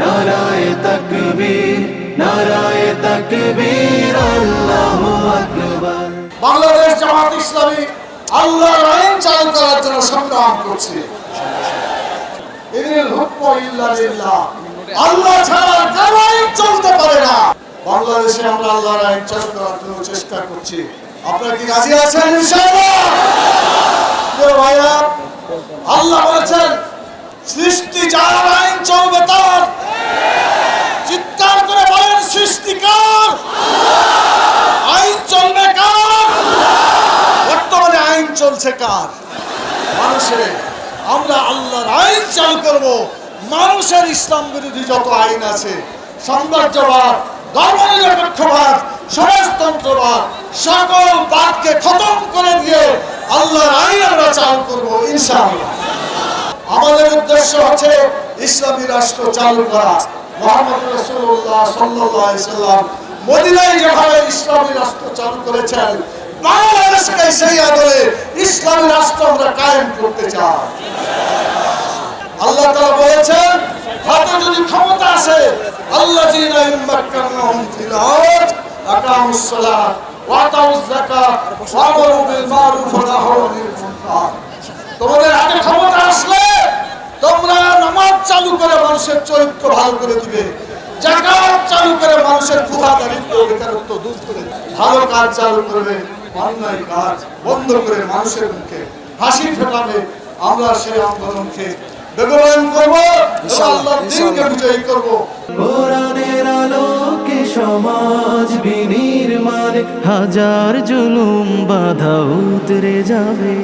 নারায় তকবীর নারায় তকবীর, আল্লাহু আকবার। বাংলাদেশ জামাত ইসলামী আল্লাহর আইন চালু করার জন্য সংগ্রাম করছে। ইনিল ইল্লা লিল্লাহ। আল্লাহ ছাড়া কারও আইন চলতে পারে না। বাংলাদেশে আমরা আল্লাহর আইন চালু করার জন্য চেষ্টা করছি। আপনারা কি রাজি আছেন, ইনশাআল্লাহ? ভাইরা, আল্লাহ বলেছেন, সৃষ্টি যার আইন চলবে তার চিৎকার করে বলেন সৃষ্টিকার আইন চলবে কার বর্তমানে আইন চলছে কার? মানুষের। আমরা আল্লাহর আইন চালু করব। মানুষের ইসলাম বিরোধী যত আইন আছে, সাম্রাজ্যবাদ ধর্মনিরপেক্ষবাদ সমাজতন্ত্রবাদ সকল বাদকে খতম করে দিয়ে আল্লাহর আইন আমরা চালু করব, ইনশাআল্লাহ। আমাদের উদ্দেশ্য হচ্ছে ইসলামী রাষ্ট্র চালু করা। মোহাম্মদ রসুল্লাহ সাল্লাহ সাল্লাম মদিনায় যেভাবে ইসলামী রাষ্ট্র চালু করেছেন, বাংলাদেশকে সেই আদলে ইসলামী রাষ্ট্র আমরা কায়েম করতে চাই। আল্লাহ তাআলা বলেছেন, হাতে যদি ক্ষমতা আসে আল্লাহ আসলে তোমরা নামাজ চালু করে মানুষের চরিত্র ভালো করে দিবে। চালু করে মানুষের করে ভালো কাজ চালু করবে। অন্যায় কাজ বন্ধ করে মানুষের মুখে হাসি ফেটাবে আমরা সেই আন্দোলনকে বেগবান করব আল্লাহর দিনকে বিজয়ী করব। কোরআনের আলোকে সমাজ বিনির্মাণ হাজার জুলুম বাধা উতরে যাবে।